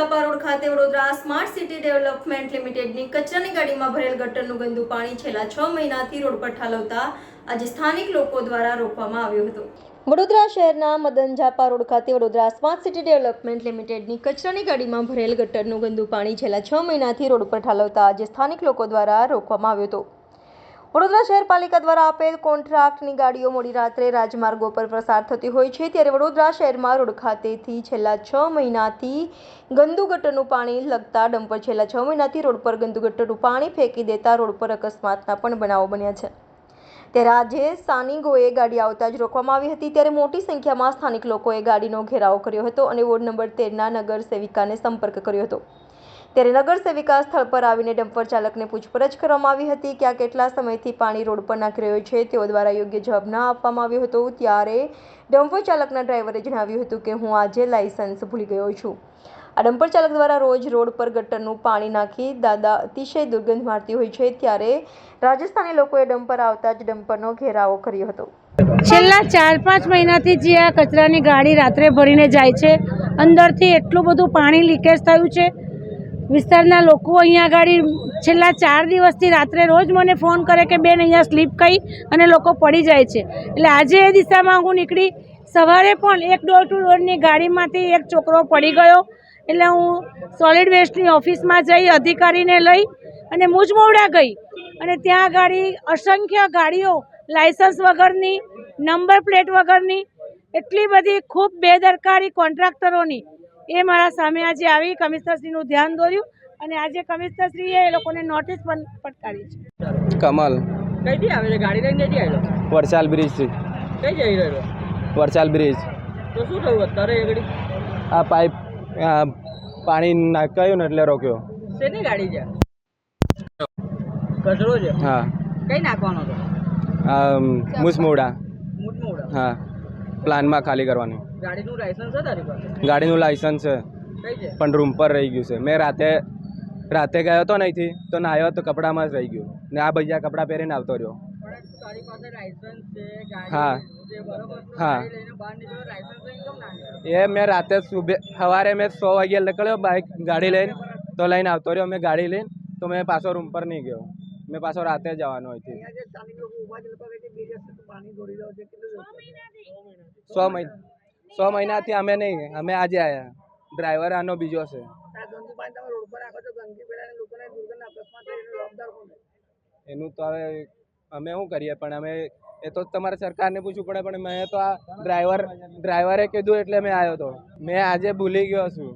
ઝાપા road ખાતે Vadodara smart city development લિમિટેડની કચરાની ગાડીમાં ભરેલ ગટરનું ગંદુ પાણી છેલ્લા છ મહિનાથી રોડ પર ઠાલવતા આજે સ્થાનિક લોકો દ્વારા રોકવામાં આવ્યું હતું. વડોદરા શહેરના મદન ઝાપા રોડ ખાતે વડોદરા સ્માર્ટ સિટી ડેવલપમેન્ટ લિમિટેડની કચરાની ગાડીમાં ભરેલ ગટરનું ગંદુ પાણી છેલ્લા છ મહિનાથી રોડ પર ઠાલવતા આજે સ્થાનિક લોકો દ્વારા રોકવામાં આવ્યો હતો. વડોદરા શહેર પાલિકા દ્વારા આપેલ કોન્ટ્રાક્ટની ગાડીઓ મોડી રાત્રે રાજમાર્ગો પર પ્રસાર થતી હોય છે. ત્યારે વડોદરા શહેરમાં રોડ ખાતેથી છેલ્લા છ મહિનાથી ગંદુ ગટરનું પાણી લગતા ડમ્પર છેલ્લા છ મહિનાથી રોડ પર ગંદુ ગટરનું પાણી ફેંકી દેતા રોડ પર અકસ્માતના પણ બનાવો બન્યા છે. ત્યારે આજે સ્થાનિકોએ ગાડી આવતા જ રોકવામાં આવી હતી. ત્યારે મોટી સંખ્યામાં સ્થાનિક લોકોએ ગાડીનો ઘેરાવ કર્યો હતો અને વોર્ડ નંબર તેરના નગર સેવિકાને સંપર્ક કર્યો હતો. ત્યારે નગર સેવિકા સ્થળ પર આવીને ડમ્પર ચાલકને પૂછપરછ કરવામાં આવી હતી કે આ કેટલા સમયથી પાણી રોડ પર નાખી રહ્યો છે. તેઓ દ્વારા યોગ્ય જવાબ ન આપવામાં આવ્યો હતો. ત્યારે ડમ્પર ચાલકના ડ્રાઈવરે જણાવ્યું હતું કે, હું આજે લાયસન્સ ભૂલી ગયો છું. આ ડમ્પર ચાલક દ્વારા રોજ રોડ પર ગટરનું પાણી નાખી દાદા અતિશય દુર્ગંધ મારતી હોય છે. ત્યારે રાજસ્થાની લોકોએ ડમ્પર આવતા જ ડમ્પરનો ઘેરાવો કર્યો હતો. છેલ્લા ચાર પાંચ મહિનાથી જે આ કચરાની ગાડી રાત્રે ભરીને જાય છે. અંદરથી એટલું બધું પાણી લીકેજ થયું છે. વિસ્તારના લોકો અહીંયા આગળ છેલ્લા ચાર દિવસથી રાત્રે રોજ મને ફોન કરે કે, બેન, અહીંયા સ્લીપ કહી અને લોકો પડી જાય છે. એટલે આજે એ દિશામાં હું નીકળી. સવારે પણ એક ડોર ટુ ડોરની ગાડીમાંથી એક છોકરો પડી ગયો. એટલે હું સોલિડ વેસ્ટની ઓફિસમાં જઈ, અધિકારીને લઈ અને મુજમોવડા ગઈ. અને ત્યાં ગાડી અસંખ્ય ગાડીઓ, લાયસન્સ વગરની, નંબર પ્લેટ વગરની, એટલી બધી ખૂબ બેદરકારી કોન્ટ્રાક્ટરોની એ મારા સામે આજે આવી કમિશનરશ્રીનું ધ્યાન દોર્યું અને આજે કમિશનરશ્રીએ એ લોકોને નોટિસ પણ ફટકારી છે. કમલ. કઈથી આવે છે? ગાડી લઈને કઈથી આવ્યો વરસાલ બ્રિજથી કઈ જઈ રહ્યો વરસાલ બ્રિજ. તો શું થયું અત્યારે એ ઘડી આ પાઇપ પાણી નાખાયું ને એટલે રોક્યો. શેની ગાડી છે? કચરો છે? હા. કઈ નાખવાનો હતો? આ મુસમોડા. હા. પ્લાનમાં ખાલી કરવાની. ગાડીનું લાયસન્સ છે તારી પાસે? ગાડીનું લાયસન્સ છે. પણ રૂમ પર રહી ગયું છે. મેં રાતે રાતે ગયો હતો નહીંથી તો નાહ્યો તો કપડામાં જ રહી ગયું. ને આ ભૈયા કપડાં પહેરીને આવતો રહ્યો. હા. હા. એ મેં રાતે સુબે સવારે મેં સો વાગ્યે નીકળ્યો બાઇક ગાડી લઈને તો લઈને આવતો રહ્યો. મેં ગાડી લઈને તો મેં પાછો રૂમ પર નહીં ગયો. મેં પાછો રાતે જવાનો હોય સો મહિના સો મહિનાથી અમે નહીં અમે આજે આવ્યા ડ્રાઈવર આનો બીજો છે. એનું તો હવે અમે શું કરીએ? પણ અમે એ તો તમારે સરકારને પૂછવું પડે પણ મેં તો આ ડ્રાઈવર ડ્રાઈવરે કીધું એટલે મેં આવ્યો હતો મેં આજે ભૂલી ગયો છું.